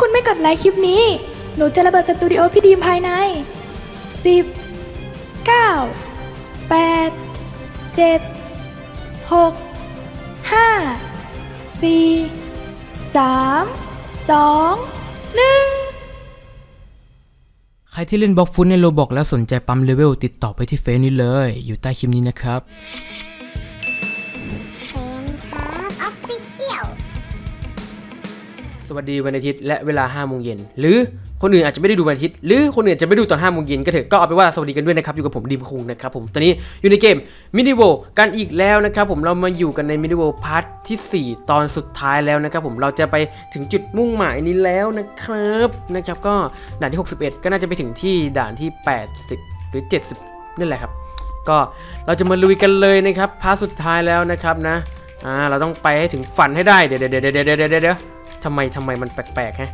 คุณไม่กดไลค์คลิปนี้ หนูจะระเบิดสตูดิโอพี่ดีมภายใน 10 9 8 7 6 5 4 3 2 1ใครที่เล่นบล็อกฟุตในโลบอกแล้วสนใจปั๊มเลเวลติดต่อไปที่เฟซนี้เลย อยู่ใต้คลิปนี้นะครับ สวัสดีวันอาทิตย์และเวลา5โมงเย็นหรือคนอื่นอาจจะไม่ได้ดูวันอาทิตย์หรือคนอื่นจะไม่ดูตอน5โมงเย็นก็เถอะก็เอาไปว่าสวัสดีกันด้วยนะครับอยู่กับผมดิมคุงนะครับผมตอนนี้อยู่ในเกมมินิโวกันอีกแล้วนะครับผมเรามาอยู่กันในมินิโวพาร์ทที่ 4 ตอนสุดท้ายแล้วนะครับผมเราจะไปถึงจุดมุ่งหมายนี้แล้วนะครับนะครับก็ด่านที่ 61 ก็น่าจะไปถึงที่ด่านที่ 80 หรือ 70นั่นแหละครับ ก็เราจะมาลุยกันเลยนะครับพาร์ทสุดท้ายแล้วนะครับนะอ่าเราต้องไปให้ถึงฝันให้ได้เดี๋ยวเดี๋ยวเดี๋ยวเดี๋ยวเดี๋ยวเดี๋ยว ทำไมทำไมมันแปลกๆฮะ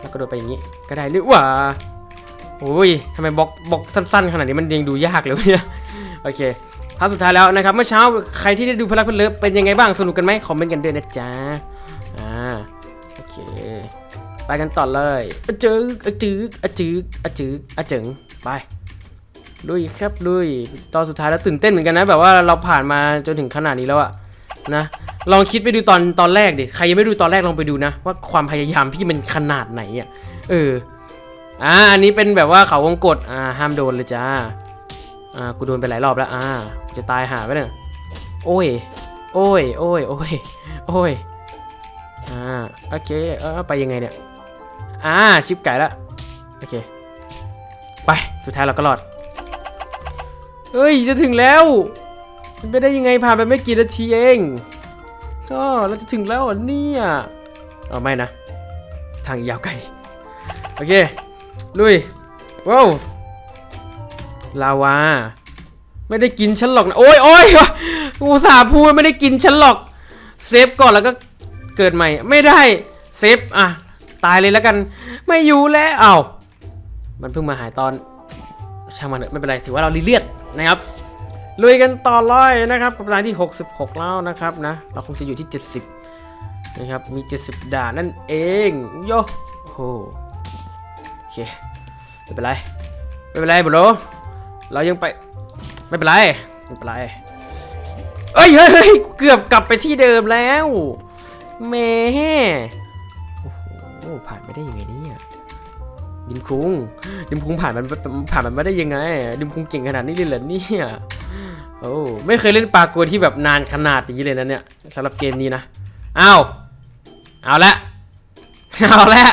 แล้วก็โดดไปอย่างนี้ก็ได้หรือว่าโอ้ยทำไมบล็อกบล็อกสั้น ๆ ขนาดนี้มันยังดูยากเลยเนี่ยโอเคพาร์ทสุดท้ายแล้วนะครับเมื่อเช้าใครที่ได้ดูพลักพลเลิฟเป็นยังไงบ้างสนุกกันไหมคอมเมนต์กันด้วยนะจ๊ะอ่าโอเค ไปกันต่อเลยอจึกอจึกอจึกอจึกอจึงไปลุยครับลุยตอนสุดท้ายแล้วตื่นเต้นเหมือนกันนะแบบว่าเราผ่านมาจนถึงขนาดนี้แล้วอะ นะลองคิดไปดูตอนตอนแรกดิใครยังไม่ดูตอนแรกลองไปดูนะ ว่าความพยายามพี่มันขนาดไหนอะเอออ่าอันนี้เป็นแบบว่าเขาวงกดอ่าห้ามโดนเลยจ้าอ่ากูโดนไปหลายรอบแล้วอ่าจะตายหาไปเนี่ยโอ้ย โอ้ยโอ้ยโอ้ยโอ้ยอ่าโอเคเออไปยังไงเนี่ยอ่าชิปไก่ละโอเคไปสุดท้ายเราก็รอดเฮ้ยจะถึงแล้ว มันไปได้ยังไงผ่านไปไม่กี่นาทีเองก็เราจะถึงแล้วเหรอเนี่ยเอาไม่นะ ทางยาวไกล โอเค ลุย ว้าว ลาวา ไม่ได้กินฉันหรอกนะ โอ้ยโอ้ยอุตส่าห์พูดไม่ได้กินฉันหรอก เซฟก่อนแล้วก็เกิดใหม่ ไม่ได้ เซฟ อะ ตายเลยแล้วกัน ไม่อยู่แล้วอ้าวมันเพิ่งมาหายตอน ช่างมันเถอะไม่เป็นไร ถือว่าเราลีเลียดนะครับ ลุยกันต่อเลยนะครับกับรายที่ 66 แล้วนะครับนะ เราคงจะอยู่ที่ 70 นะครับ มี 70 ด่านนั่นเองโยโอ้โหโอเคไม่เป็นไรไม่เป็นไรบรเรายังไปไม่เป็นไรไม่เป็นไรเอ้ยเฮ้ยเกือบกลับไปที่เดิมแล้วแม่โอ้โหผ่านไปได้ยังไงเนี่ย ดิมคุงดิมคุงผ่านมันผ่านมันไมาได้ยังไง ดิมคุงเก่งขนาดนี้เลยเหรอเนี่ยโอ้ไม่เคยเล่นปลาโกนที่แบบนานขนาดนี้เลยนะเนี่ยสำหรับเกมนี้นะอ้าวเอาละเอาละ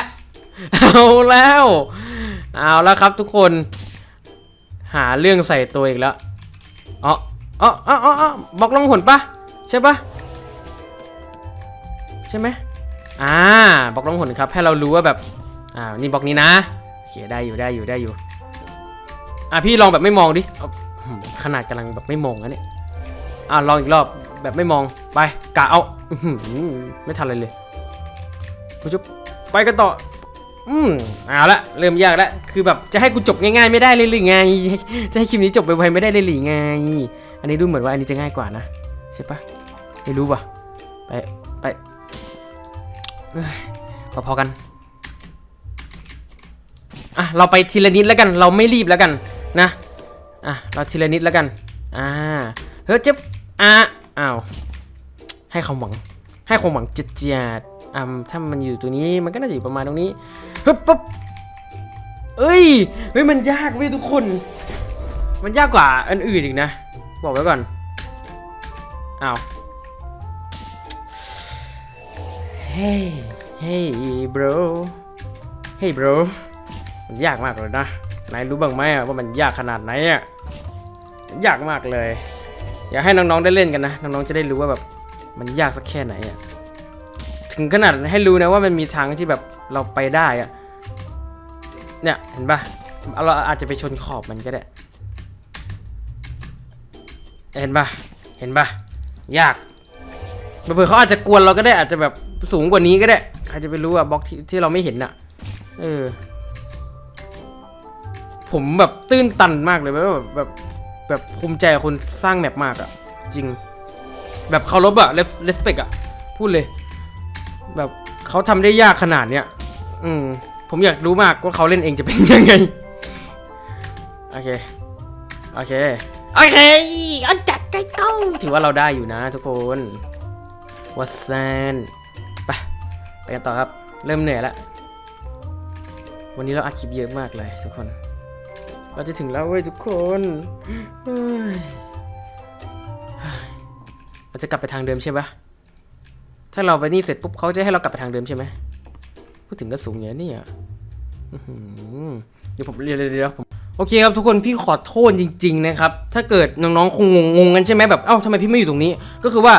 เอาแล้วเอาแล้วครับทุกคน หาเรื่องใส่ตัวอีกแล้วอ๋ออ๋ออ๋ออ๋อบอกลองหนปะใช่ปะใช่ไหมอ่าบอกลองหนครับให้เรารู้ว่าแบบอ่านี่บล็อกนี้นะ ได้อยู่ได้อยู่ได้อยู่ อะพี่ลองแบบไม่มองดิขนาดกำลังแบบไม่มองนะเนี่ย อะลองอีกรอบแบบไม่มองไปกะเอาไม่ทันเลยเลยกูจะไปกันต่อ อืมเอาละเริ่มยากแล้วคือแบบจะให้กูจบง่ายๆไม่ได้เลยหรือไง จะให้คลิปนี้จบไปไวๆไม่ได้เลยหรือไง อันนี้ดูเหมือนว่าอันนี้จะง่ายกว่านะใช่ปะไม่รู้ว่ะไปไปพอๆกัน อะเราไปทีละนิดแล้วกัน เราไม่รีบแล้วกันนะอะเราทีละนิดแล้วกันอ่าเฮ้ยเจ็บอะอ้าวให้ความหวัง ให้ความหวังจัดจัดอ่าถ้ามันอยู่ตรงนี้มันก็น่าจะอยู่ประมาณตรงนี้ฮึบปุ๊บเอ้ยเฮ้ยมันยากเว้ยทุกคน มันยากกว่าอันอื่นอีกนะ บอกไว้ก่อนอ้าวเฮ้ยเฮ้ย bro เฮ้ย bro มันยากมากเลยนะนายรู้บ้างไหมว่ามันยากขนาดไหนอะยากมากเลย อยากให้น้องๆได้เล่นกันนะน้องๆจะได้รู้ว่าแบบมันยากสักแค่ไหนอะถึงขนาดให้รู้นะว่ามันมีทางที่แบบเราไปได้อะเนี่ยเห็นปะเราอาจจะไปชนขอบมันก็ได้ เห็นปะเห็นปะยากเผื่อเขาอาจจะกวนเราก็ได้อาจจะแบบสูงกว่านี้ก็ได้ใครจะไปรู้อะบล็อกที่ที่เราไม่เห็นอะเออ ผมแบบตื้นตันมากเลยแบบแบบแบบภูมิใจคนสร้างแมปมากอะจริง แบบเคารพอะเลสเปกอะพูดเลย แบบเขาทำได้ยากขนาดเนี้ยอืมผมอยากรู้มากว่าเขาเล่นเองจะเป็นยังไง โอเค โอเค โอเคเอาจัดใกล้เต้าถือว่าเราได้อยู่นะทุกคนวัสแซนไปไปกันต่อครับ เริ่มเหนื่อยแล้ววันนี้เราอัดคลิปเยอะมากเลยทุกคน เราจะถึงแล้วเว้ยทุกคนเราจะกลับไปทางเดิมใช่ปะถ้าเราไปนี่เสร็จปุ๊บเขาจะให้เรากลับไปทางเดิมใช่ไหมพูดถึงก็สูงอย่างนี้อะอื้อหือเดี๋ยวผมเดี๋ยวเดี๋ยวเดี๋ยวผมโอเคครับทุกคนพี่ขอโทษจริง ๆ นะครับ ถ้าเกิดน้องๆคงงงกันใช่ไหมแบบเอ้าทำไมพี่ไม่อยู่ตรงนี้ ก็คือว่า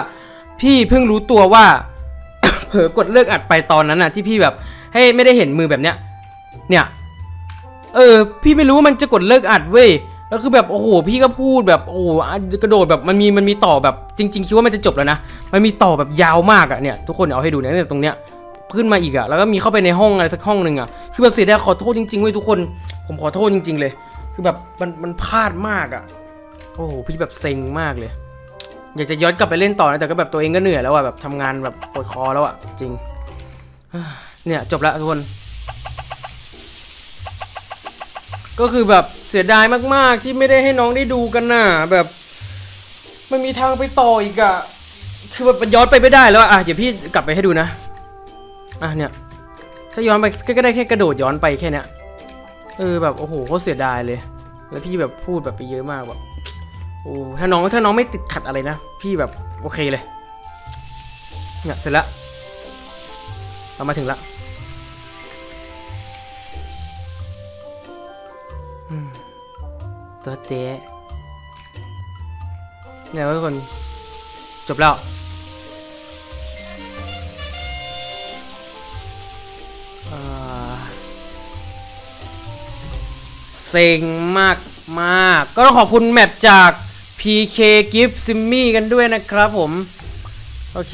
พี่เพิ่งรู้ตัวว่า เผลอกดเลิกอัดไปตอนนั้นน่ะที่พี่แบบให้ไม่ได้เห็นมือแบบเนี้ยเนี่ย เออ พี่ไม่รู้ว่ามันจะกดเลิกอัดเว้ยแล้วคือแบบโอ้โหพี่ก็พูดแบบโอ้โหกระโดดแบบมันมีมันมีต่อแบบจริง ๆ คิดว่ามันจะจบแล้วนะมันมีต่อแบบยาวมากอะเนี่ยทุกคนเอาให้ดูเนี่ยเนี่ยตรงเนี้ยขึ้นมาอีกอะแล้วก็มีเข้าไปในห้องอะไรสักห้องหนึ่งอะคือแบบเสียดายขอโทษจริงๆเว้ยทุกคน ผมขอโทษจริง ๆ เลย คือแบบมันมันพลาดมากอะโอ้โหพี่แบบเซ็งมากเลย อยากจะย้อนกลับไปเล่นต่อนะแต่ก็แบบตัวเองก็เหนื่อยแล้วอะแบบทำงานแบบปวดคอแล้วอะจริงเนี่ยจบแล้วทุกคน ก็คือแบบเสียดายมากๆ ที่ไม่ได้ให้น้องได้ดูกันน่ะแบบมันมีทางไปต่ออีกอะคือแบบมันย้อนไปไม่ได้แล้วอะอะเดี๋ยวพี่กลับไปให้ดูนะอะเนี่ยถ้าย้อนไปก็ได้แค่กระโดดย้อนไปแค่เนี้ยเออแบบโอ้โหโคตรเสียดายเลย แล้วพี่แบบพูดแบบไปเยอะมากแบบโอ้ถ้าน้องถ้าน้องไม่ติดขัดอะไรนะ พี่แบบโอเคเลยเนี่ยเสร็จแล้วเรามาถึงละ ตัวเตะเนี่ยทุกคนจบแล้วเซ็งมากมากก็ต้องขอบคุณแมปจาก PK Gift Simmy กันด้วยนะครับผม โอเค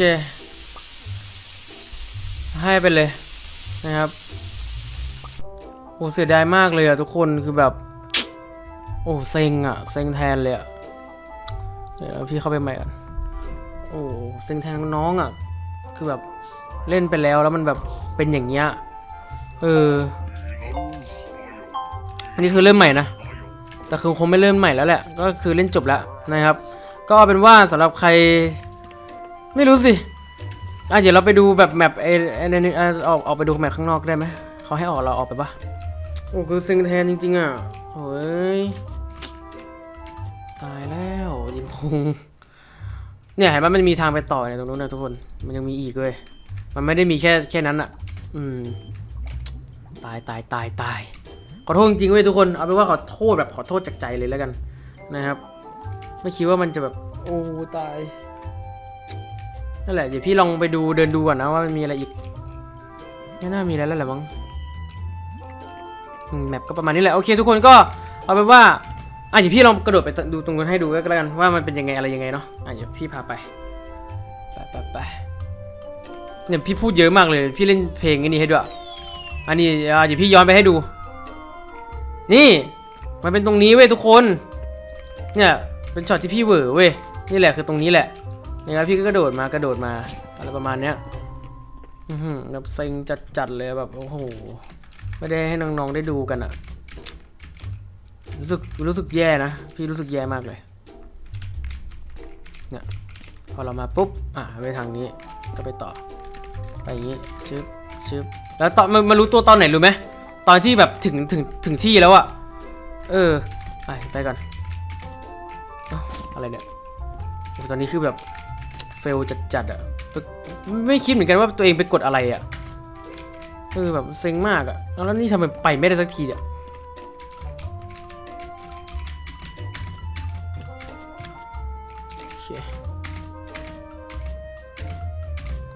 ให้ไปเลยนะครับโอ้เสียดายมากเลยอะทุกคนคือแบบ โอ้เซ็งอะเซ็งแทนเลยอะเดี๋ยวพี่เข้าไปใหม่กันโอ้เซ็งแทนน้องอะคือแบบเล่นไปแล้วแล้วมันแบบเป็นอย่างเงี้ยเอออันนี้คือเริ่มใหม่นะแต่คือคงไม่เริ่มใหม่แล้วแหละ ก็คือเล่นจบแล้วนะครับ ก็เป็นว่าสำหรับใคร ไม่รู้สิอะเดี๋ยวเราไปดูแบบแมปไอ้ไอ้อออกออกไปดูแมปข้างนอกได้ไหมเขาให้ออกเราออกไปปะโอ้คือเซ็งแทนจริงๆอะโอ้ย ตายแล้วยิงคงเนี่ยเห็นไหมมันมีทางไปต่อเนี่ยตรงนู้นนะทุกคน มันยังมีอีกเลย มันไม่ได้มีแค่แค่นั้นอะอืม ตายตายตายตายขอโทษจริงๆเว้ยทุกคน เอาเป็นว่าขอโทษแบบขอโทษจากใจเลยแล้วกัน นะครับ ไม่คิดว่ามันจะแบบ โอ้ตาย นั่นแหละ เดี๋ยวพี่ลองไปดูเดินดูก่อนนะว่ามันมีอะไรอีก ไม่น่ามีอะไรแล้วแหละมั้งแมปก็ประมาณนี้แหละ โอเคทุกคนก็เอาเป็นว่า อะเดี๋ยวพี่ลองกระโดดไปดูตรงนั้นให้ดูก็แล้วกันว่ามันเป็นยังไงอะไรยังไงเนาะอะเดี๋ยวพี่พาไปไปไปไปเนี่ยพี่พูดเยอะมากเลย พี่เล่นเพลงอันนี้ให้ด้วยอันนี้อะเดี๋ยวพี่ย้อนไปให้ดู นี่มันเป็นตรงนี้เว้ยทุกคน เนี่ยเป็นช็อตที่พี่เหวอเว้ยนี่แหละคือตรงนี้แหละนี่ครับพี่ก็กระโดดมากระโดดมาอะไรประมาณเนี้ยอือหือแบบเซ็งจัดๆเลยแบบโอ้โหไม่ได้ให้น้องๆได้ดูกันอะ รู้สึกรู้สึกแย่นะ พี่รู้สึกแย่มากเลย เนี่ย พอเรามาปุ๊บ อะไปทางนี้ ก็ไปต่อ ไปอย่างนี้ชึบชึบแล้วตอนมันมารู้ตัวตอนไหนรู้ไหม ตอนที่แบบถึงถึงถึงที่แล้วอะเออ ไปไปก่อนอะไรเนี่ย ตอนนี้คือแบบเฟลจัดจัดอะไม่คิดเหมือนกันว่าตัวเองไปกดอะไรอะเออแบบเซ็งมากอะแล้วนี่ทำไมไปไม่ได้สักทีเนี่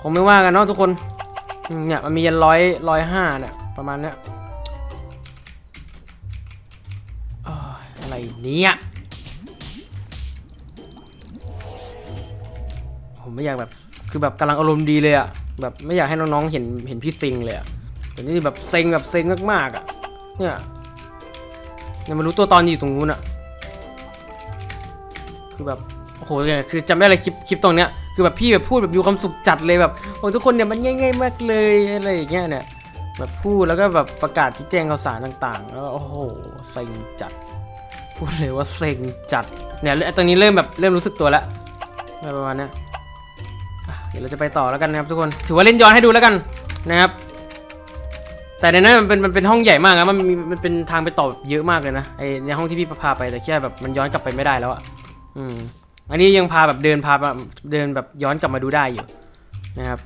คงไม่ว่ากันเนาะทุกคนเนี่ยมันมียันร้อยร้อยห้าเนี่ยประมาณเนี้ยอะไรเนี่ยผมไม่อยากแบบคือแบบกำลังอารมณ์ดีเลยอะแบบไม่อยากให้น้องๆเห็นเห็นพี่เซ็งเลยอะแต่นี่แบบเซ็งแบบเซ็งมากๆอะเนี่ยเนี่ยมารู้ตัวตอนอยู่ตรงนู้นอะคือแบบโอ้โหเนี่ยคือจำได้เลยคลิปคลิปตรงเนี้ย คือแบบพี่แบบพูดแบบมีความสุขจัดเลยแบบโอ้ทุกคนเนี่ยมันง่าย ๆ มากเลยอะไรอย่างเงี้ยเนี่ยแบบพูดแล้วก็แบบประกาศชี้แจงข่าวสารต่างๆ แล้วโอ้โหเซ็งจัด พูดเลยว่าเซ็งจัดเนี่ยตอนนี้เริ่มแบบเริ่มรู้สึกตัวแล้วอะไรประมาณนี้อะเดี๋ยวเราจะไปต่อแล้วกันนะครับทุกคนถือว่าเล่นย้อนให้ดูแล้วกันนะครับแต่ในนั้นมันเป็นมันเป็นห้องใหญ่มากนะมันมีมันเป็นทางไปต่อเยอะมากเลยนะไอในห้องที่พี่พาไปแต่แค่แบบมันย้อนกลับไปไม่ได้แล้วอะอืม อันนี้ยังพาแบบเดินพาแบบเดินแบบย้อนกลับมาดูได้อยู่นะครับ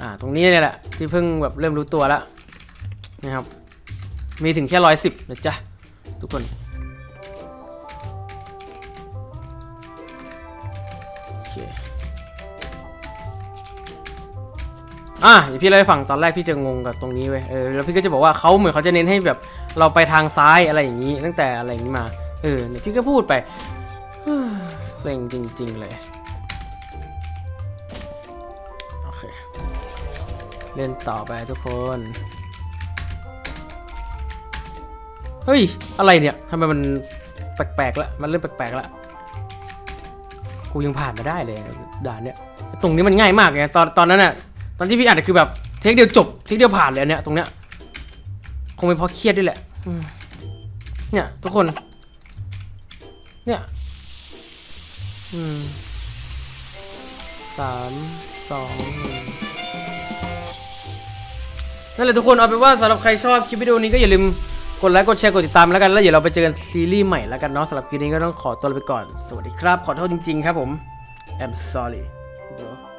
อ่า ตรงนี้เนี่ยแหละที่เพิ่งแบบเริ่มรู้ตัวแล้วนะครับ มีถึงแค่ร้อยสิบนะจ๊ะทุกคน โอเค อะเดี๋ยวพี่เล่าให้ฟังตอนแรกพี่จะงงกับตรงนี้เว้ย เออ แล้วพี่ก็จะบอกว่าเขาเหมือนเขาจะเน้นให้แบบเราไปทางซ้ายอะไรอย่างนี้ ตั้งแต่อะไรอย่างนี้มา เออเนี่ยพี่ก็พูดไป เซ็งจริง ๆ เลย โอเค เล่นต่อไปทุกคน เฮ้ย อะไรเนี่ยทำไมมันแปลกๆละมันเริ่มแปลกๆละกูยังผ่านมาได้เลยด่านเนี้ยตรงนี้มันง่ายมากไงตอนตอนนั้นน่ะตอนที่พี่อ่านคือแบบเทคเดียวจบเทคเดียวผ่านเลยอันเนี้ยตรงเนี้ยคงเป็นเพราะเครียดด้วยแหละเนี่ยทุกคน เนี่ย อืมสามสองหนึ่งนั่นแหละทุกคนเอาเป็นว่าสำหรับใครชอบคลิปวิดีโอนี้ก็อย่าลืมกดไลค์กดแชร์กดติดตามแล้วกันแล้วเดี๋ยวเราไปเจอกันซีรีส์ใหม่แล้วกันเนาะสำหรับคลิปนี้ก็ต้องขอตัวไปก่อน สวัสดีครับ ขอโทษจริง ๆ ครับผม I'm sorry bro